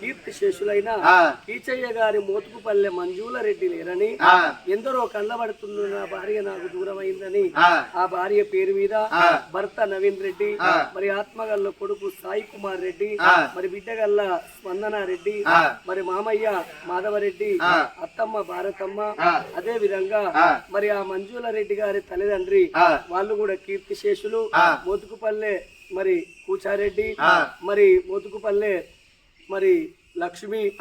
కీర్తి శేషులైన. కీచయ్య గారి మోతుకుపల్లె మంజుల రెడ్డి లేరని. ఎందరో కళ్ళబడుతున్న నా భార్య నాకు దూరమైందని ఆ. ఆ భార్య పేరు మీద. భర్త నవీన్ రెడ్డి. మరి ఆత్మగల్ల కొడుకు సాయి కుమార్ రెడ్డి. మరి బిడ్డగల్ల స్పందన రెడ్డి. మరి మామయ్య మాధవరెడ్డి. అత్తమ్మ భారతమ్మ. అదే విధంగా. మరి ఆ మంజుల రెడ్డి గారి తల్లిదండ్రి. వాళ్ళు కూడా కీర్తి శేషులు. మోతుకుపల్లె మరి కూచారెడ్డి. మరి మోతుకుపల్లె మరి లక్ష్మి.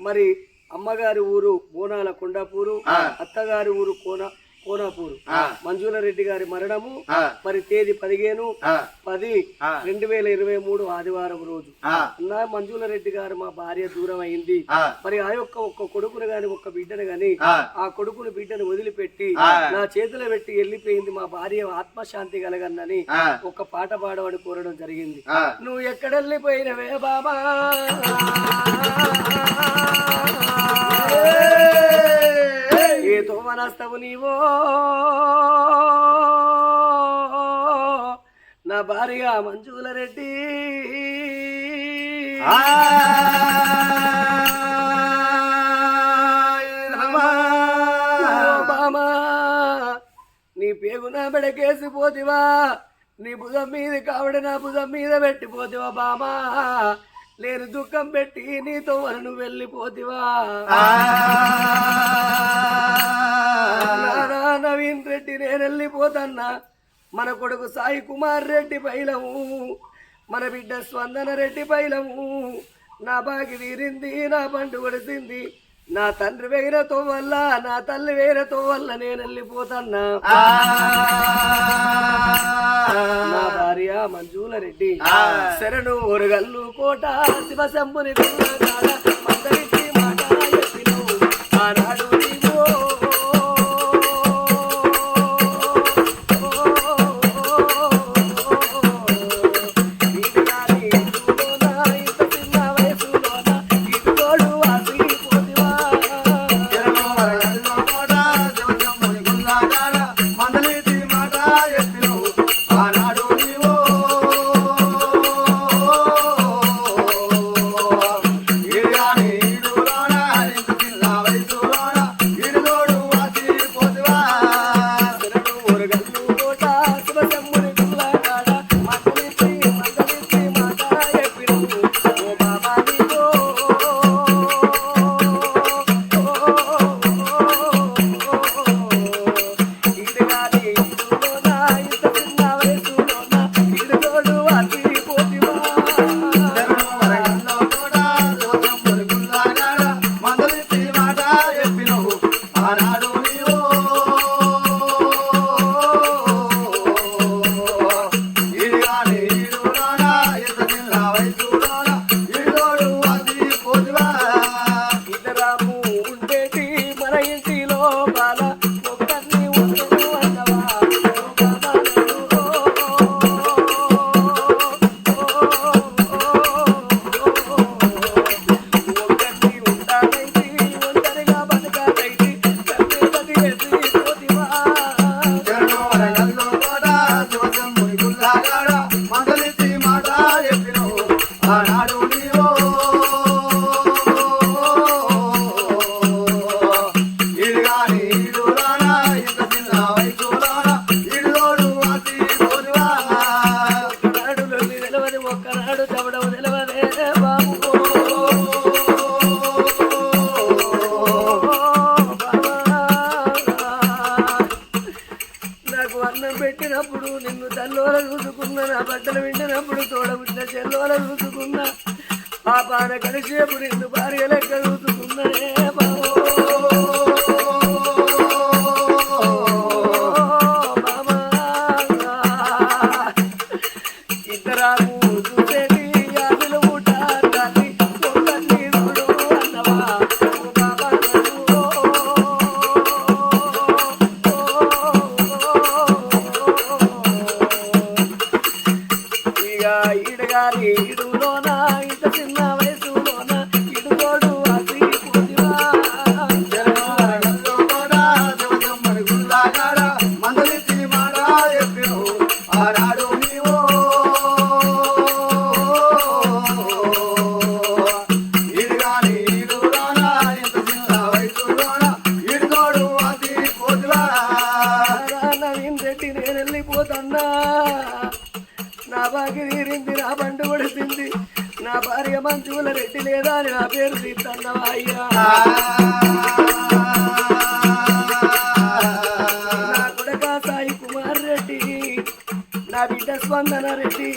మరి అమ్మగారి ఊరు బోనాల కొండాపూరు. అత్తగారి ఊరు కోన కోనాపూరు. మంజుల రెడ్డి గారి మరణము. మరి తేదీ పదిహేను. పది. రెండు వేల ఇరవై మూడు ఆదివారం రోజు ఆ. నా మంజుల రెడ్డి గారు మా భార్య దూరం అయింది. మరి ఆ యొక్క ఒక్క కొడుకును గాని ఒక్క బిడ్డను గాని ఆ. కొడుకును బిడ్డను వదిలిపెట్టి. నా చేతిలో పెట్టి వెళ్ళిపోయింది మా భార్య ఆత్మశాంతి కలగన్నని. ఒక పాట పాడమని కోరడం జరిగింది. నువ్వు ఎక్కడెళ్ళిపోయినవే బాబా తోమనస్తవు నీవో. నా భార్య మంజుల రెడ్డి. ఓ బామా నీ బెడకేసి పోతివా నీ భుజం మీద కావడ నా భుజం మీద పెట్టిపోతివా బామా. లేని దుఃఖం పెట్టి నీతో వలను వెళ్ళిపోతివా. నేను వెళ్ళిపోతన్నా మన కొడుకు సాయి కుమార్ రెడ్డి పైలము మన బిడ్డ స్పందన రెడ్డి పైలము. నా బాగి తీరింది నా పండు కొడిసింది. నా తండ్రి వేరతో వల్ల నా తల్లి వేరతో వల్ల నేను వెళ్ళిపోతన్నా. నా భార్య మంజుల రెడ్డి. శరణు ఒరగల్లు కోట శివశంభుని మాట చెప్పినవు. ఆనాడు చెల్లోల చూసుకున్న నా బట్టలు విండినప్పుడు తోడబుట్టిన చెల్లోల చూసుకున్న ఆ పాన కలిసేపు నిన్ను భార్య లెక్క పోతున్నా? నా బాకి తీరింది నా బండి కొడుతుంది నా భార్య మంచుల రెడ్డి లేదా అని నా పేరు తీస్తున్నావా అయ్యా? నా కొడక సాయి కుమార్ రెడ్డి నా బిడ్డ స్పందన రెడ్డి.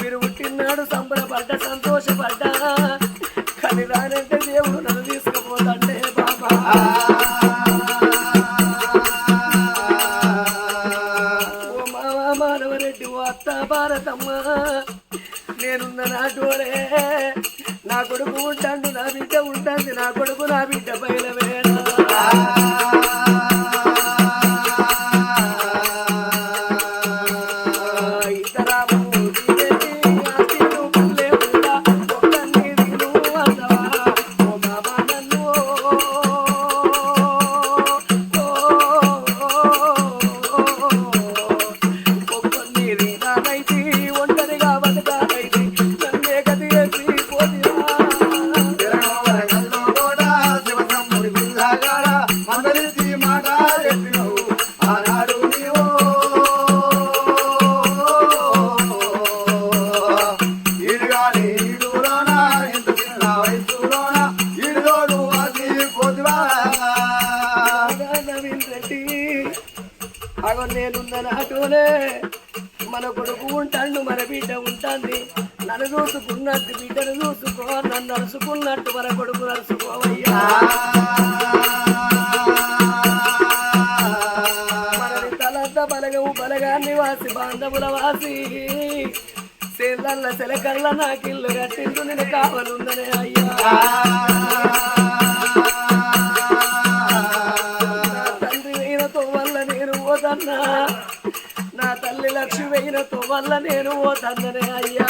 మీరు పుట్టినాడు సంబరపడ్డ సంతోషపడ్డా. కానీ రానంటే నేనున్న నాటోరే నా కొడుకు ఉంటాడు నా బిడ్డ ఉంటుంది నా కొడుకు నా బిడ్డ పైన ఇతరాము నవీన్ రెడ్డి అగో నేనున్న నాటోనే మన కొడుకు ఉంటాడు మన బిడ్డ ఉంటుంది. నన్ను చూసుకున్నట్టు బిడ్డను చూసుకో నన్ను నడుచుకున్నట్టు మన కొడుకు నడుచుకోవయ్యా మనది తలంత బలగము బలగాన్ని వాసి బాంధవుల వాసి. సేళ్ళల్ల సెలకల్ల నాకిల్లు కట్టిండు నేను కావాలుందనే అయ్యా. నా తల్లి లక్ష్మి వెయినతో వల్ల నేను పోతన్ననే అయ్యా.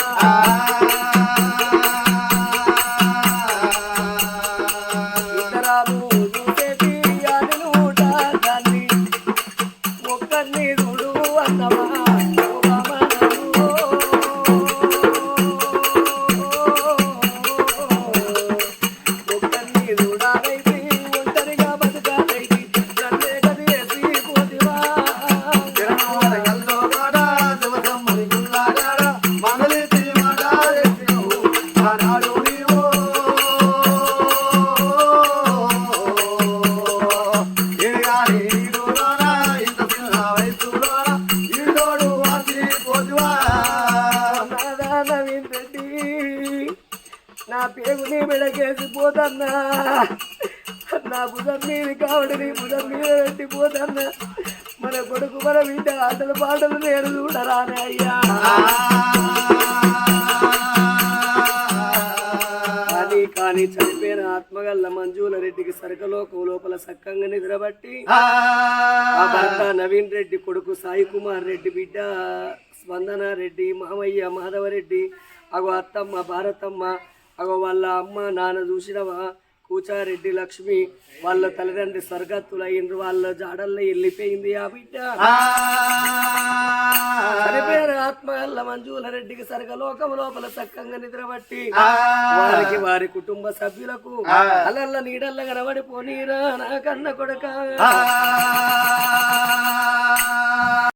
పోతన్నా నా భుజం మీద కావడిని భుజం మీద పెట్టి పోతన్నా మన కొడుకు మన బిడ్డ ఆటలు పాటలు నేను చూడరానే అయ్యా. కానీ కానీ చనిపోయిన ఆత్మగల్ల మంజుల రెడ్డికి సరకలోకం లోపల సక్కంగా నిద్రబట్టి ఆ. భర్త నవీన్ రెడ్డి కొడుకు సాయి కుమార్ రెడ్డి బిడ్డ స్పందన రెడ్డి మామయ్య మాధవరెడ్డి అగో అత్తమ్మ భారతమ్మ అగో వాళ్ళ అమ్మ నాన్న చూసినవా? కూచారెడ్డి లక్ష్మి వాళ్ళ తల్లిదండ్రి స్వర్గత్తులయ్యిండ్రు వాళ్ళ జాడల్లో వెళ్ళిపోయింది ఆ బిడ్డ. చనిపోయిన ఆత్మగల్ల మంజుల రెడ్డికి సరగలోకం లోపల చక్కంగా నిద్రబట్టి వారికి వారి కుటుంబ సభ్యులకు అలల్ల నీడల్ల కనబడిపోనీరా నా కన్న కొడక.